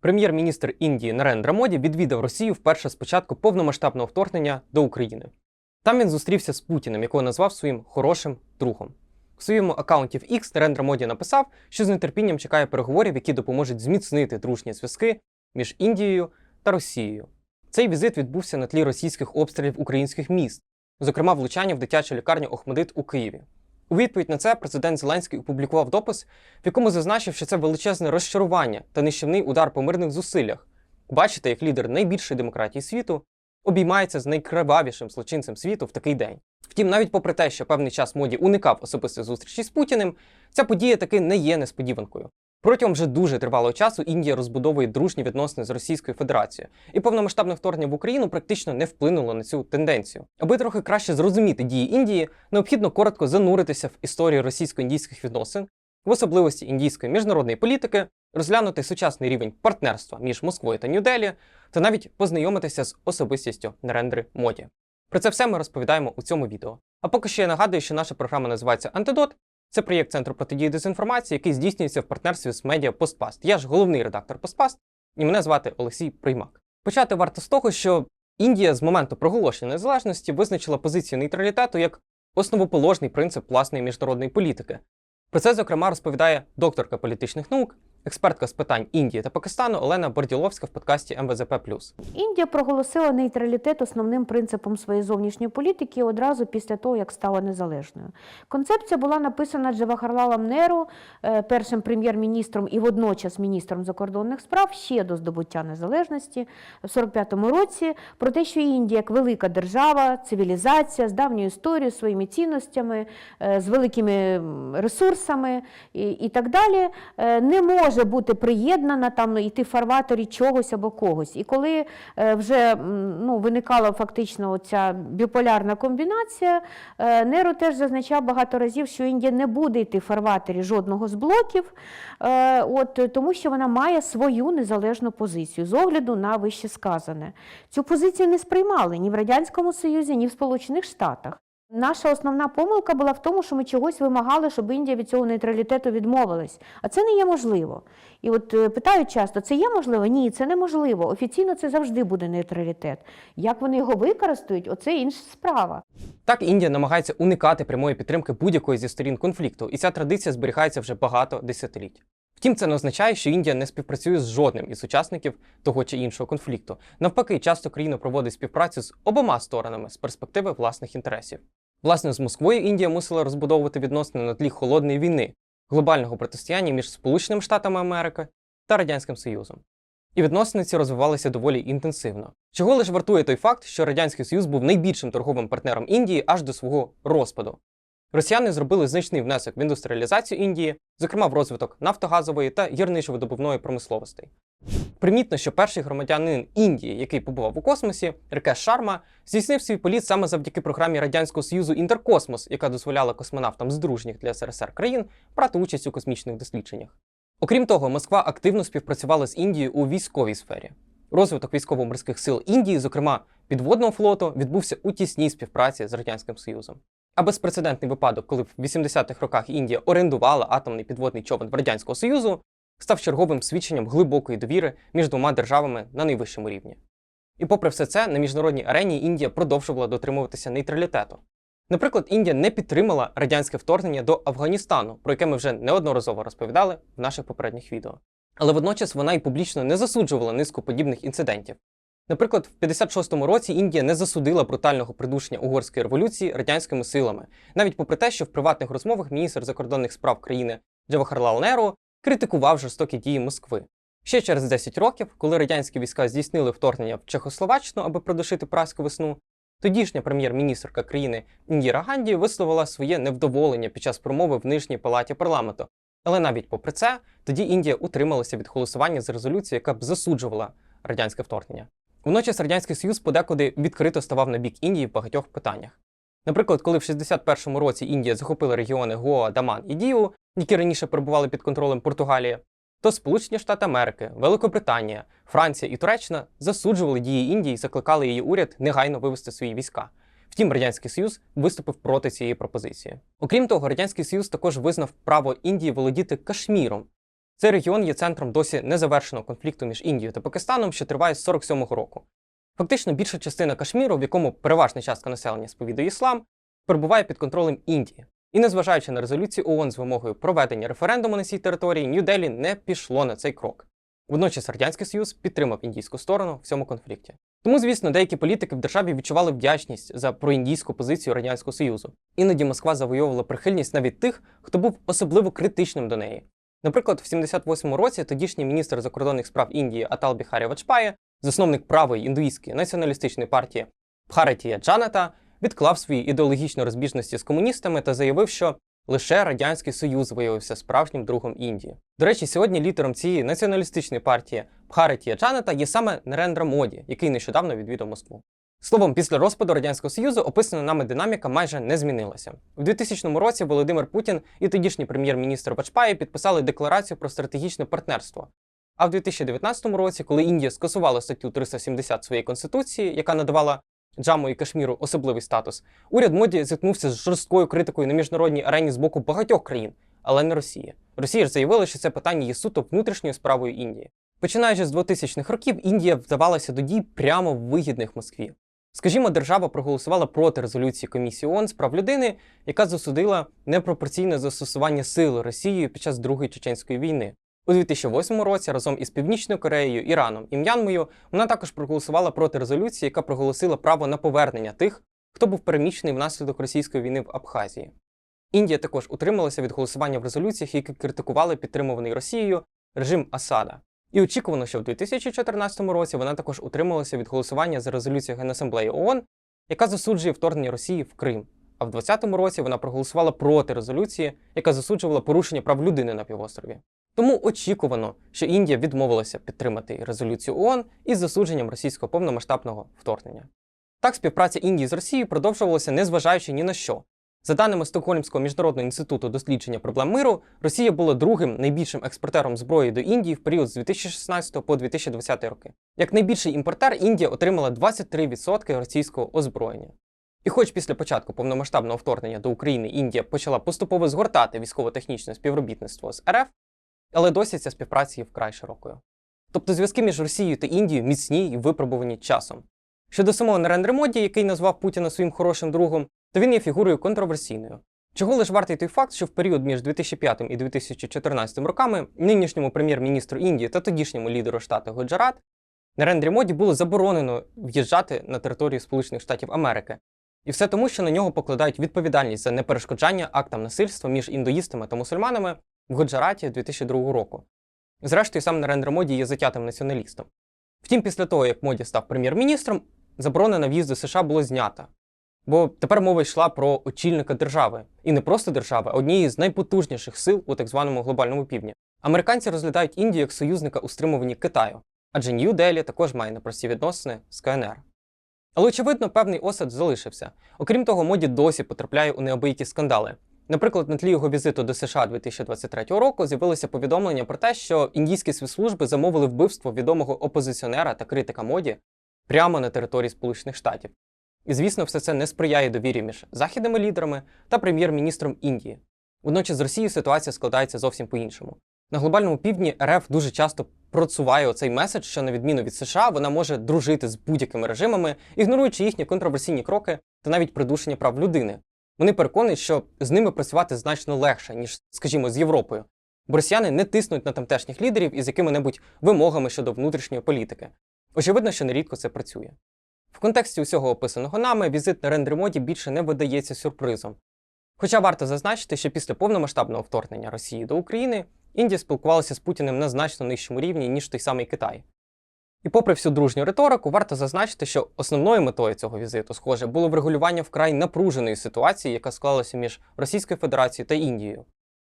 Прем'єр-міністр Індії Нарендра Моді відвідав Росію вперше з початку повномасштабного вторгнення до України. Там він зустрівся з Путіним, якого назвав своїм хорошим другом. У своєму аккаунті в X Нарендра Моді написав, що з нетерпінням чекає переговорів, які допоможуть зміцнити дружні зв'язки між Індією та Росією. Цей візит відбувся на тлі російських обстрілів українських міст, зокрема влучання в дитячу лікарню Охмадит у Києві. У відповідь на це президент Зеленський опублікував допис, в якому зазначив, що це величезне розчарування та нищівний удар по мирних зусиллях. Бачите, як лідер найбільшої демократії світу обіймається з найкривавішим злочинцем світу в такий день. Втім, навіть попри те, що певний час моді уникав особистих зустрічей з Путіним, ця подія таки не є несподіванкою. Протягом вже дуже тривалого часу Індія розбудовує дружні відносини з Російською Федерацією, і повномасштабне вторгнення в Україну практично не вплинуло на цю тенденцію. Аби трохи краще зрозуміти дії Індії, необхідно коротко зануритися в історію російсько-індійських відносин, в особливості індійської міжнародної політики, розглянути сучасний рівень партнерства між Москвою та Нью-Делі, та навіть познайомитися з особистістю Нарендри Моді. Про це все ми розповідаємо у цьому відео. А поки що я нагадую, що наша програма називається Антидот. Це проєкт Центру протидії дезінформації, який здійснюється в партнерстві з медіа Постпаст. Я ж головний редактор Постпаст, і мене звати Олексій Приймак. Почати варто з того, що Індія з моменту проголошення незалежності визначила позицію нейтралітету як основоположний принцип власної міжнародної політики. Про це, зокрема, розповідає докторка політичних наук, експертка з питань Індії та Пакистану Олена Борділовська в подкасті МВЗП. Індія проголосила нейтралітет основним принципом своєї зовнішньої політики одразу після того, як стала незалежною. Концепція була написана Джавахарлалом Неру, е, першим прем'єр-міністром і водночас міністром закордонних справ ще до здобуття незалежності в 45-му році, про те, що Індія як велика держава, цивілізація з давньою історією, своїми цінностями, е, з великими ресурсами і, так далі, е, не може бути приєднана там йти в фарватері чогось або когось. І коли е, вже ну, виникала фактично ця біполярна комбінація, е, Неру теж зазначав багато разів, що Індія не буде йти в фарватері жодного з блоків, е, от, тому що вона має свою незалежну позицію з огляду на вище сказане. Цю позицію не сприймали ні в Радянському Союзі, ні в Сполучених Штатах. Наша основна помилка була в тому, що ми чогось вимагали, щоб Індія від цього нейтралітету відмовилась. А це не є можливо. І от е, питають часто, це є можливо? Ні, це неможливо. Офіційно це завжди буде нейтралітет. Як вони його використають, оце інша справа. Так, Індія намагається уникати прямої підтримки будь-якої зі сторін конфлікту, і ця традиція зберігається вже багато десятиліть. Втім, це не означає, що Індія не співпрацює з жодним із учасників того чи іншого конфлікту. Навпаки, часто країна проводить співпрацю з обома сторонами з перспективи власних інтересів. Власне, з Москвою Індія мусила розбудовувати відносини на тлі холодної війни, глобального протистояння між Сполученими Штатами Америки та Радянським Союзом. І відносини ці розвивалися доволі інтенсивно. Чого лише вартує той факт, що Радянський Союз був найбільшим торговим партнером Індії аж до свого розпаду. Росіяни зробили значний внесок в індустріалізацію Індії, зокрема в розвиток нафтогазової та гірничо-видобувної промисловостей. Примітно, що перший громадянин Індії, який побував у космосі, Рекеш Шарма, здійснив свій політ саме завдяки програмі Радянського Союзу Інтеркосмос, яка дозволяла космонавтам з дружніх для СРСР країн брати участь у космічних дослідженнях. Окрім того, Москва активно співпрацювала з Індією у військовій сфері. Розвиток військово-морських сил Індії, зокрема підводного флоту, відбувся у тісній співпраці з Радянським Союзом. А безпрецедентний випадок, коли в 80-х роках Індія орендувала атомний підводний човен Радянського Союзу, став черговим свідченням глибокої довіри між двома державами на найвищому рівні. І попри все це, на міжнародній арені Індія продовжувала дотримуватися нейтралітету. Наприклад, Індія не підтримала радянське вторгнення до Афганістану, про яке ми вже неодноразово розповідали в наших попередніх відео. Але водночас вона й публічно не засуджувала низку подібних інцидентів. Наприклад, в 56-му році Індія не засудила брутального придушення угорської революції радянськими силами, навіть попри те, що в приватних розмовах міністр закордонних справ країни Джавахарлал Неру критикував жорстокі дії Москви. Ще через 10 років, коли радянські війська здійснили вторгнення в Чехословаччину, аби придушити праську весну, тодішня прем'єр-міністрка країни Індіра Ганді висловила своє невдоволення під час промови в нижній палаті парламенту. Але навіть попри це, тоді Індія утрималася від голосування за резолюцію, яка б засуджувала радянське вторгнення. Водночас Радянський Союз подекуди відкрито ставав на бік Індії в багатьох питаннях. Наприклад, коли в 61-му році Індія захопила регіони Гоа, Даман і Діу, які раніше перебували під контролем Португалії, то Сполучені Штати Америки, Великобританія, Франція і Туреччина засуджували дії Індії і закликали її уряд негайно вивести свої війська. Втім, Радянський Союз виступив проти цієї пропозиції. Окрім того, Радянський Союз також визнав право Індії володіти Кашміром. Цей регіон є центром досі незавершеного конфлікту між Індією та Пакистаном, що триває з 47-го року. Фактично, більша частина Кашміру, в якому переважна частка населення сповідує іслам, перебуває під контролем Індії. І незважаючи на резолюцію ООН з вимогою проведення референдуму на цій території, Нью-Делі не пішло на цей крок. Водночас Радянський Союз підтримав індійську сторону в цьому конфлікті. Тому, звісно, деякі політики в державі відчували вдячність за проіндійську позицію Радянського Союзу. Іноді Москва завойовувала прихильність навіть тих, хто був особливо критичним до неї. Наприклад, в 78-му році тодішній міністр закордонних справ Індії Атал Біхарі Вачпає, засновник правої індуїстської націоналістичної партії Бхаратія Джаната, відклав свої ідеологічні розбіжності з комуністами та заявив, що лише Радянський Союз виявився справжнім другом Індії. До речі, сьогодні лідером цієї націоналістичної партії Бхаратія Джаната є саме Нарендра Моді, який нещодавно відвідав Москву. Словом, після розпаду Радянського Союзу описана нами динаміка майже не змінилася. У 2000 році Володимир Путін і тодішній прем'єр-міністр Вачпаї підписали декларацію про стратегічне партнерство. А в 2019 році, коли Індія скасувала статтю 370 своєї конституції, яка надавала Джаму і Кашміру особливий статус, уряд моді зіткнувся з жорсткою критикою на міжнародній арені з боку багатьох країн, але не Росії. Росія ж заявила, що це питання є суто внутрішньою справою Індії. Починаючи з 2000-х років, Індія вдавалася до дій прямо вигідних Москві. Скажімо, держава проголосувала проти резолюції комісії ООН з прав людини, яка засудила непропорційне застосування сили Росією під час Другої чеченської війни. У 2008 році разом із Північною Кореєю, Іраном і М'янмою вона також проголосувала проти резолюції, яка проголосила право на повернення тих, хто був переміщений внаслідок російської війни в Абхазії. Індія також утрималася від голосування в резолюціях, які критикували підтримуваний Росією режим Асада. І очікувано, що в 2014 році вона також утрималася від голосування за резолюцією Генасамблеї ООН, яка засуджує вторгнення Росії в Крим. А в 2020 році вона проголосувала проти резолюції, яка засуджувала порушення прав людини на півострові. Тому очікувано, що Індія відмовилася підтримати резолюцію ООН із засудженням російського повномасштабного вторгнення. Так, співпраця Індії з Росією продовжувалася незважаючи ні на що. За даними Стокгольмського міжнародного інституту дослідження проблем миру, Росія була другим найбільшим експортером зброї до Індії в період з 2016 по 2020 роки. Як найбільший імпортер, Індія отримала 23% російського озброєння. І хоч після початку повномасштабного вторгнення до України Індія почала поступово згортати військово-технічне співробітництво з РФ, але досі ця співпраця є вкрай широкою. Тобто зв'язки між Росією та Індією міцні і випробувані часом. Щодо самого Нарендри Моді, який назвав Путіна своїм хорошим другом, то він є фігурою контроверсійною. Чого лиш вартий той факт, що в період між 2005 і 2014 роками нинішньому прем'єр-міністру Індії та тодішньому лідеру штату Гуджарат Нарендрі Моді було заборонено в'їжджати на територію Сполучених Штатів Америки. І все тому, що на нього покладають відповідальність за неперешкоджання актам насильства між індуїстами та мусульманами в Гуджараті 2002 року. Зрештою, сам Нарендра Моді є затятим націоналістом. Втім, після того, як Моді став прем'єр-міністром, заборона на в'їзд до США була знята. Бо тепер мова йшла про очільника держави, і не просто держави, а однієї з найпотужніших сил у так званому глобальному півдні. Американці розглядають Індію як союзника у стримуванні Китаю, адже Нью-Делі також має непрості відносини з КНР. Але очевидно, певний осад залишився. Окрім того, моді досі потрапляє у необиті скандали. Наприклад, на тлі його візиту до США 2023 року з'явилося повідомлення про те, що індійські спецслужби замовили вбивство відомого опозиціонера та критика моді прямо на території Сполучених Штатів. І, звісно, все це не сприяє довірі між західними лідерами та прем'єр-міністром Індії. Водночас з Росією ситуація складається зовсім по-іншому. На глобальному півдні РФ дуже часто процуває оцей меседж, що на відміну від США вона може дружити з будь-якими режимами, ігноруючи їхні контроверсійні кроки та навіть придушення прав людини. Вони переконують, що з ними працювати значно легше, ніж, скажімо, з Європою. Бо росіяни не тиснуть на тамтешніх лідерів із якими-небудь вимогами щодо внутрішньої політики. Очевидно, що нерідко це працює. В контексті усього описаного нами візит на рендер-моді більше не видається сюрпризом. Хоча варто зазначити, що після повномасштабного вторгнення Росії до України Індія спілкувалася з Путіним на значно нижчому рівні, ніж той самий Китай. І попри всю дружню риторику, варто зазначити, що основною метою цього візиту, схоже, було врегулювання вкрай напруженої ситуації, яка склалася між Російською Федерацією та Індією.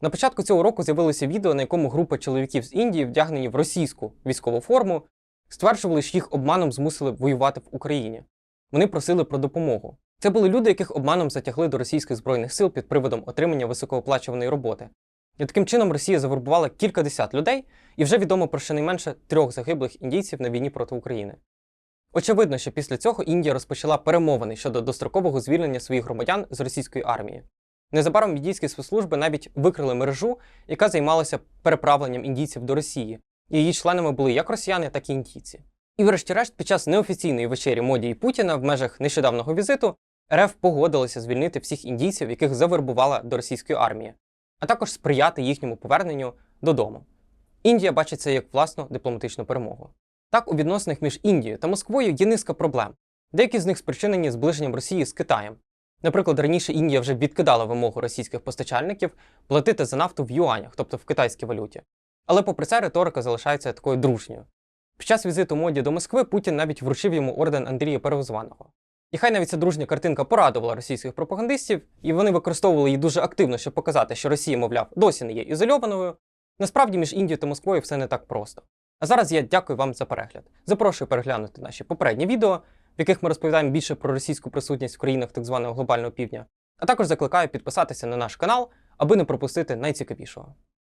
На початку цього року з'явилося відео, на якому група чоловіків з Індії, вдягнені в російську військову форму, стверджували, що їх обманом змусили воювати в Україні. Вони просили про допомогу. Це були люди, яких обманом затягли до російських збройних сил під приводом отримання високооплачуваної роботи. І таким чином Росія завербувала кількадесят людей, і вже відомо про щонайменше трьох загиблих індійців на війні проти України. Очевидно, що після цього Індія розпочала перемовини щодо дострокового звільнення своїх громадян з російської армії. Незабаром індійські спецслужби навіть викрили мережу, яка займалася переправленням індійців до Росії. Її членами були як росіяни, так і індійці. І, врешті-решт, під час неофіційної вечері Моді і Путіна в межах нещодавнього візиту РФ погодилася звільнити всіх індійців, яких завербувала до російської армії, а також сприяти їхньому поверненню додому. Індія бачить це як власну дипломатичну перемогу. Так, у відносинах між Індією та Москвою є низка проблем. Деякі з них спричинені зближенням Росії з Китаєм. Наприклад, раніше Індія вже відкидала вимогу російських постачальників платити за нафту в юанях, тобто в китайській валюті. Але попри це риторика залишається такою дружньою. Під час візиту моді до Москви Путін навіть вручив йому орден Андрія Перезваного. І хай навіть ця дружня картинка порадувала російських пропагандистів, і вони використовували її дуже активно, щоб показати, що Росія, мовляв, досі не є ізольованою. Насправді між Індією та Москвою все не так просто. А зараз я дякую вам за перегляд. Запрошую переглянути наші попередні відео, в яких ми розповідаємо більше про російську присутність в країнах так званого глобального півдня. А також закликаю підписатися на наш канал, аби не пропустити найцікавішого.